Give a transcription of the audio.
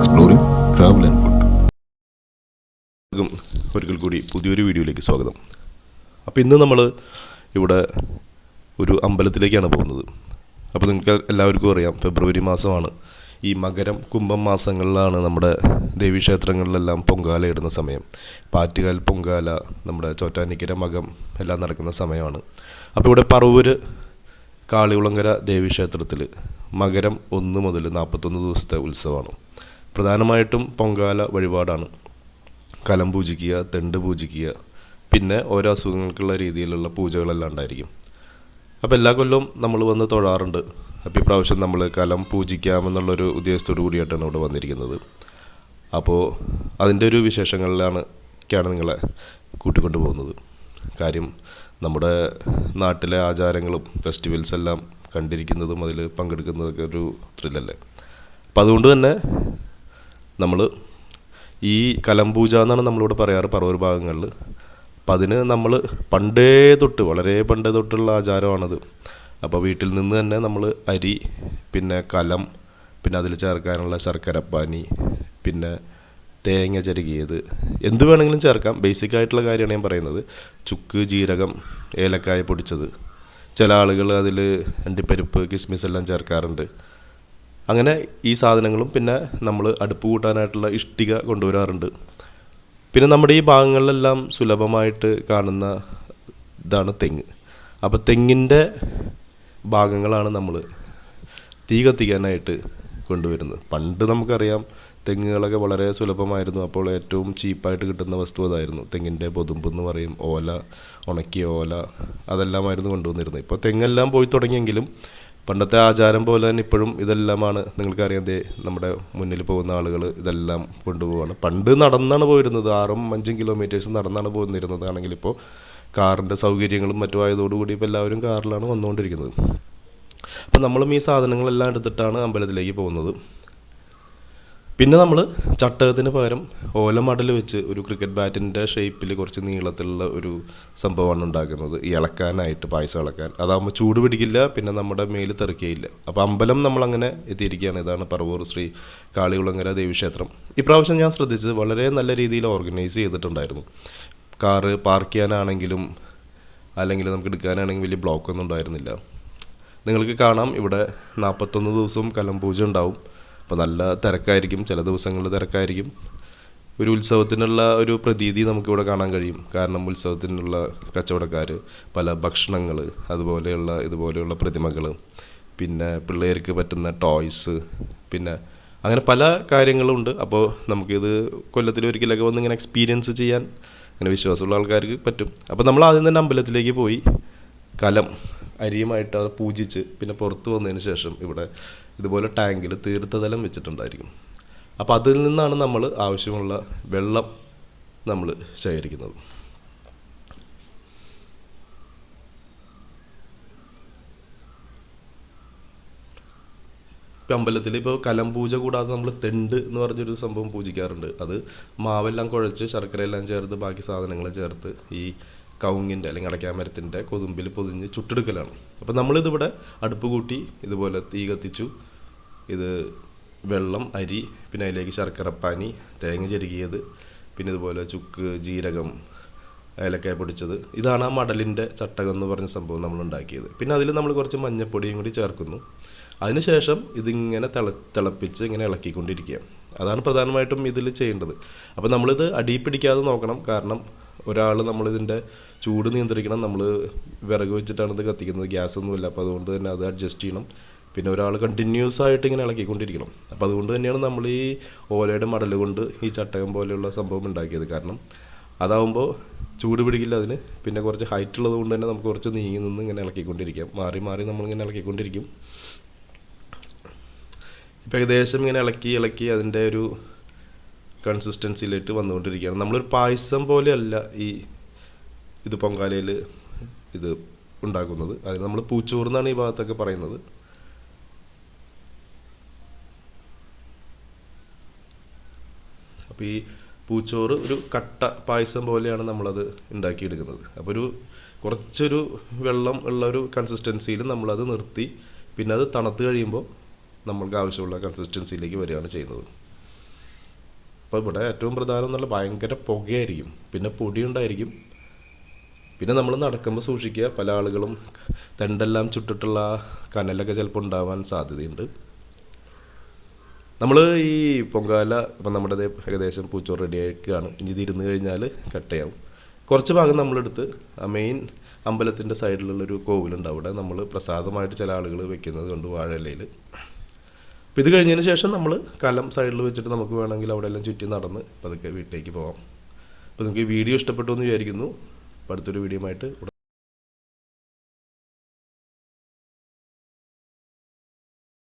exploring travel and food ഒരിക്കൽ കൂടി പുതിയൊരു വീഡിയോയിലേക്ക് സ്വാഗതം. അപ്പോൾ ഇന്ന് നമ്മൾ ഇവിടെ ഒരു അമ്പലത്തിലേക്കാണ് പോകുന്നത്. അപ്പോൾ നിങ്ങൾക്ക് എല്ലാവർക്കും അറിയാം ഫെബ്രുവരി മാസമാണ്. ഈ മകരം കുംഭം മാസങ്ങളിലാണ് നമ്മുടെ ദേവീക്ഷേത്രങ്ങളിലെല്ലാം പൊങ്കാല ഇടുന്ന സമയം. പാറ്റുകാൽ പൊങ്കാല നമ്മുടെ ചോറ്റാനിക്കര മകം എല്ലാം നടക്കുന്ന സമയമാണ്. അപ്പോൾ ഇവിടെ പറവൂര് കാളികുളങ്കര ദേവീക്ഷേത്രത്തിൽ മകരം ഒന്ന് മുതൽ നാൽപ്പത്തൊന്ന് ദിവസത്തെ ഉത്സവമാണ്. പ്രധാനമായിട്ടും പൊങ്കാല വഴിപാടാണ്. കലം പൂജിക്കുക തെണ്ട് പൂജിക്കുക പിന്നെ ഓരോ അസുഖങ്ങൾക്കുള്ള രീതിയിലുള്ള പൂജകളെല്ലാം ഉണ്ടായിരിക്കും. അപ്പോൾ എല്ലാ കൊല്ലവും നമ്മൾ വന്ന് തൊഴാറുണ്ട്. അപ്പോൾ ഇപ്രാവശ്യം നമ്മൾ കലം പൂജിക്കാമെന്നുള്ളൊരു ഉദ്ദേശത്തോടു കൂടിയിട്ടാണ് ഇവിടെ വന്നിരിക്കുന്നത്. അപ്പോൾ അതിന്റെ ഒരു വിശേഷങ്ങളിലാണ് ഒക്കെയാണ് നിങ്ങളെ കൂട്ടിക്കൊണ്ടു പോകുന്നത്. കാര്യം നമ്മുടെ നാട്ടിലെ ആചാരങ്ങളും ഫെസ്റ്റിവൽസ് എല്ലാം കണ്ടിരിക്കുന്നതും അതിൽ പങ്കെടുക്കുന്നതൊക്കെ ഒരു ത്രില്ലല്ലേ? അപ്പം അതുകൊണ്ട് തന്നെ നമ്മൾ ഈ കലംപൂജ എന്നാണ് നമ്മളിവിടെ പറയാറ് പറവൂർ ഭാഗങ്ങളിൽ അപ്പം അതിന് നമ്മൾ പണ്ടേ തൊട്ട് വളരെ പണ്ടേ തൊട്ടുള്ള ആചാരമാണത്. അപ്പോൾ വീട്ടിൽ നിന്ന് തന്നെ നമ്മൾ അരി പിന്നെ കലം പിന്നെ അതിൽ ചേർക്കാനുള്ള ശർക്കര പാനി പിന്നെ തേങ്ങ ചരുകിയത്. എന്ത് വേണമെങ്കിലും ചേർക്കാം. ബേസിക് ആയിട്ടുള്ള കാര്യമാണ് ഞാൻ പറയുന്നത്. ചുക്ക് ജീരകം ഏലക്കായ പൊടിച്ചത്. ചില ആളുകൾ അതിൽ അണ്ടിപ്പരിപ്പ് കിസ്മിസ് എല്ലാം ചേർക്കാറുണ്ട്. അങ്ങനെ ഈ സാധനങ്ങളും പിന്നെ നമ്മൾ അടുപ്പ് കൂട്ടാനായിട്ടുള്ള ഇഷ്ടിക കൊണ്ടുവരാറുണ്ട്. പിന്നെ നമ്മുടെ ഈ ഭാഗങ്ങളിലെല്ലാം സുലഭമായിട്ട് കാണുന്ന ഇതാണ് തെങ്ങ്. അപ്പോൾ തെങ്ങിന്റെ ഭാഗങ്ങളാണ് നമ്മൾ തീ കത്തിക്കാനായിട്ട് കൊണ്ടുവരുന്നത്. പണ്ട് നമുക്കറിയാം തെങ്ങുകളൊക്കെ വളരെ സുലഭമായിരുന്നു. അപ്പോൾ ഏറ്റവും ചീപ്പായിട്ട് കിട്ടുന്ന വസ്തു അതായിരുന്നു തെങ്ങിന്റെ പൊതുമ്പ് എന്ന് പറയും. ഓല ഉണക്കിയ ഓല അതെല്ലാമായിരുന്നു കൊണ്ടുവന്നിരുന്നത്. ഇപ്പോൾ തെങ്ങെല്ലാം പോയി തുടങ്ങിയെങ്കിലും പണ്ടത്തെ ആചാരം പോലെ തന്നെ ഇപ്പോഴും ഇതെല്ലാമാണ് നിങ്ങൾക്കറിയാം. ദേ നമ്മുടെ മുന്നിൽ പോകുന്ന ആളുകൾ ഇതെല്ലാം കൊണ്ടുപോവാണ്. പണ്ട് നടന്നാണ് പോയിരുന്നത്. ആറും അഞ്ചും കിലോമീറ്റേഴ്സ് നടന്നാണ് പോന്നിരുന്നത്. ആണെങ്കിൽ ഇപ്പോൾ കാറിന്റെ സൗകര്യങ്ങളും മറ്റും ആയതോടുകൂടി ഇപ്പോൾ എല്ലാവരും കാറിലാണ് വന്നുകൊണ്ടിരിക്കുന്നത്. അപ്പം നമ്മളും ഈ സാധനങ്ങളെല്ലാം എടുത്തിട്ടാണ് അമ്പലത്തിലേക്ക് പോകുന്നത്. പിന്നെ നമ്മൾ ചട്ടകത്തിന് പകരം ഓല മടൽ വെച്ച് ഒരു ക്രിക്കറ്റ് ബാറ്റിന്റെ ഷേപ്പിൽ കുറച്ച് നീളത്തിലുള്ള ഒരു സംഭവമാണ് ഉണ്ടാക്കുന്നത്. ഇളക്കാനായിട്ട് പായസം ഇളക്കാൻ. അതാകുമ്പോൾ ചൂട് പിടിക്കില്ല പിന്നെ നമ്മുടെ മേൽ തെറിക്കുകയില്ല അപ്പോൾ അമ്പലം നമ്മളങ്ങനെ എത്തിയിരിക്കുകയാണ്. ഇതാണ് പറവൂർ ശ്രീ കാളികുളങ്ങര ദേവീക്ഷേത്രം. ഇപ്രാവശ്യം ഞാൻ ശ്രദ്ധിച്ചത് വളരെ നല്ല രീതിയിൽ ഓർഗനൈസ് ചെയ്തിട്ടുണ്ടായിരുന്നു. കാറ് പാർക്ക് ചെയ്യാനാണെങ്കിലും അല്ലെങ്കിൽ നമുക്ക് എടുക്കാനാണെങ്കിൽ വലിയ ബ്ലോക്കൊന്നും ഉണ്ടായിരുന്നില്ല. നിങ്ങൾക്ക് കാണാം ഇവിടെ നാൽപ്പത്തൊന്ന് ദിവസവും കലം പൂജ ഉണ്ടാവും. അപ്പോൾ നല്ല തിരക്കായിരിക്കും ചില ദിവസങ്ങളിൽ തിരക്കായിരിക്കും. ഒരു ഉത്സവത്തിനുള്ള ഒരു പ്രതീതി നമുക്കിവിടെ കാണാൻ കഴിയും. കാരണം ഉത്സവത്തിനുള്ള കച്ചവടക്കാർ പല ഭക്ഷണങ്ങൾ അതുപോലെയുള്ള ഇതുപോലെയുള്ള പ്രതിമകൾ പിന്നെ പിള്ളേർക്ക് പറ്റുന്ന ടോയ്സ് പിന്നെ അങ്ങനെ പല കാര്യങ്ങളുണ്ട് അപ്പോൾ നമുക്കിത് കൊല്ലത്തിൽ ഒരിക്കലൊക്കെ വന്ന് ഇങ്ങനെ എക്സ്പീരിയൻസ് ചെയ്യാൻ അങ്ങനെ വിശ്വാസമുള്ള ആൾക്കാർക്ക് പറ്റും. അപ്പോൾ നമ്മൾ ആദ്യം തന്നെ അമ്പലത്തിലേക്ക് പോയി കലം അരിയുമായിട്ട് അത് പൂജിച്ച് പിന്നെ പുറത്ത് വന്നതിന് ശേഷം ഇവിടെ ഇതുപോലെ ടാങ്കിൽ തീർത്ഥതലം വെച്ചിട്ടുണ്ടായിരിക്കും. അപ്പോൾ അതിൽ നിന്നാണ് നമ്മൾ ആവശ്യമുള്ള വെള്ളം നമ്മൾ ശേഖരിക്കുന്നത്. ഇപ്പം അമ്പലത്തിൽ ഇപ്പോൾ കലം പൂജ കൂടാതെ നമ്മൾ തെണ്ട് എന്ന് പറഞ്ഞൊരു സംഭവം പൂജിക്കാറുണ്ട്. അത് മാവെല്ലാം കുഴച്ച് ശർക്കരയെല്ലാം ചേർത്ത് ബാക്കി സാധനങ്ങൾ ചേർത്ത് ഈ കവുങ്ങിന്റെ അല്ലെങ്കിൽ അടയ്ക്കാമരത്തിന്റെ കൊതുമ്പിൽ പൊതിഞ്ഞ് ചുട്ടെടുക്കലാണ്. അപ്പോൾ നമ്മളിതിവിടെ അടുപ്പ് കൂട്ടി ഇതുപോലെ തീ കത്തിച്ചു. ഇത് വെള്ളം അരി പിന്നെ അതിലേക്ക് ശർക്കരപ്പാനി തേങ്ങ ചെരുകിയത് പിന്നെ ഇതുപോലെ ചുക്ക് ജീരകം ഏലക്കായ പൊടിച്ചത്. ഇതാണ് ആ മടലിന്റെ ചട്ടകം എന്ന് പറഞ്ഞ സംഭവം നമ്മൾ ഉണ്ടാക്കിയത്. പിന്നെ അതിൽ നമ്മൾ കുറച്ച് മഞ്ഞപ്പൊടിയും കൂടി ചേർക്കുന്നു. അതിനുശേഷം ഇതിങ്ങനെ തിള തിളപ്പിച്ച് ഇങ്ങനെ ഇളക്കിക്കൊണ്ടിരിക്കുക. അതാണ് പ്രധാനമായിട്ടും ഇതിൽ ചെയ്യേണ്ടത്. അപ്പോൾ നമ്മളിത് അടിയിൽ പിടിക്കാതെ നോക്കണം. കാരണം ഒരാൾ നമ്മളിതിന്റെ ചൂട് നിയന്ത്രിക്കണം നമ്മൾ വിറക് വെച്ചിട്ടാണ് ഇത് കത്തിക്കുന്നത്. ഗ്യാസ് ഒന്നുമില്ല അപ്പോൾ അതുകൊണ്ട് തന്നെ അത് അഡ്ജസ്റ്റ് ചെയ്യണം. പിന്നെ ഒരാൾ കണ്ടിന്യൂസ് ആയിട്ട് ഇങ്ങനെ ഇളക്കിക്കൊണ്ടിരിക്കണം. അപ്പോൾ അതുകൊണ്ട് തന്നെയാണ് നമ്മൾ ഈ ഓലയുടെ മടൽ കൊണ്ട് ഈ ചട്ടകം പോലെയുള്ള സംഭവം ഉണ്ടാക്കിയത്. കാരണം അതാവുമ്പോൾ ചൂട് പിടിക്കില്ല അതിന്. പിന്നെ കുറച്ച് ഹൈറ്റ് ഉള്ളത് കൊണ്ട് തന്നെ നമുക്ക് കുറച്ച് നീങ്ങി നിന്ന് ഇങ്ങനെ ഇളക്കിക്കൊണ്ടിരിക്കാം. മാറി മാറി നമ്മളിങ്ങനെ ഇളക്കിക്കൊണ്ടിരിക്കും. ഇപ്പം ഏകദേശം ഇങ്ങനെ ഇളക്കി ഇളക്കി അതിന്റെ ഒരു കൺസിസ്റ്റൻസിയിലേക്ക് വന്നുകൊണ്ടിരിക്കുകയാണ്. നമ്മളൊരു പായസം പോലെയല്ല ഈ ഇത് പൊങ്കാലയിൽ ഇത് ഉണ്ടാക്കുന്നത്. അത് നമ്മൾ പൂച്ചോറ് എന്നാണ് ഈ ഭാഗത്തൊക്കെ പറയുന്നത്. അപ്പോൾ ഈ പൂച്ചോറ് ഒരു കട്ട പായസം പോലെയാണ് നമ്മളത് ഉണ്ടാക്കിയെടുക്കുന്നത്. അപ്പോൾ ഒരു കുറച്ചൊരു വെള്ളം ഉള്ള ഒരു കൺസിസ്റ്റൻസിയിൽ നമ്മളത് നിർത്തി പിന്നെ അത് തണുത്ത് കഴിയുമ്പോൾ നമ്മൾക്ക് ആവശ്യമുള്ള കൺസിസ്റ്റൻസിയിലേക്ക് വരികയാണ് ചെയ്യുന്നത്. അപ്പോൾ ഇവിടെ ഏറ്റവും പ്രധാനം എന്നുള്ള ഭയങ്കര പുകയായിരിക്കും. പിന്നെ പൊടി ഉണ്ടായിരിക്കും പിന്നെ നമ്മൾ നടക്കുമ്പോൾ സൂക്ഷിക്കുക പല ആളുകളും തെണ്ടെല്ലാം ചുട്ടിട്ടുള്ള കനലൊക്കെ ചിലപ്പോൾ ഉണ്ടാവാൻ സാധ്യതയുണ്ട്. നമ്മൾ ഈ പൊങ്കാല ഇപ്പം നമ്മുടെ ഏകദേശം പൂച്ചോറ് റെഡി ആയിരിക്കുകയാണ് ഇനി ഇത് കഴിഞ്ഞാൽ കട്ട് ചെയ്യാം കുറച്ച് ഭാഗം നമ്മളെടുത്ത് മെയിൻ അമ്പലത്തിന്റെ സൈഡിലുള്ളൊരു കോവിലുണ്ട്. അവിടെ നമ്മൾ പ്രസാദമായിട്ട് ചില ആളുകൾ വെക്കുന്നത് കൊണ്ട് വാഴയിലയിൽ. ഇത് കഴിഞ്ഞതിന് ശേഷം നമ്മൾ കലം സൈഡിൽ വെച്ചിട്ട് നമുക്ക് വേണമെങ്കിൽ അവിടെ എല്ലാം ചുറ്റി നടന്ന് പതുക്കെ വീട്ടിലേക്ക് പോകാം അപ്പോൾ നിങ്ങൾക്ക് ഈ വീഡിയോ ഇഷ്ടപ്പെട്ടു എന്ന് വിചാരിക്കുന്നു. അടുത്തൊരു വീഡിയോ ആയിട്ട്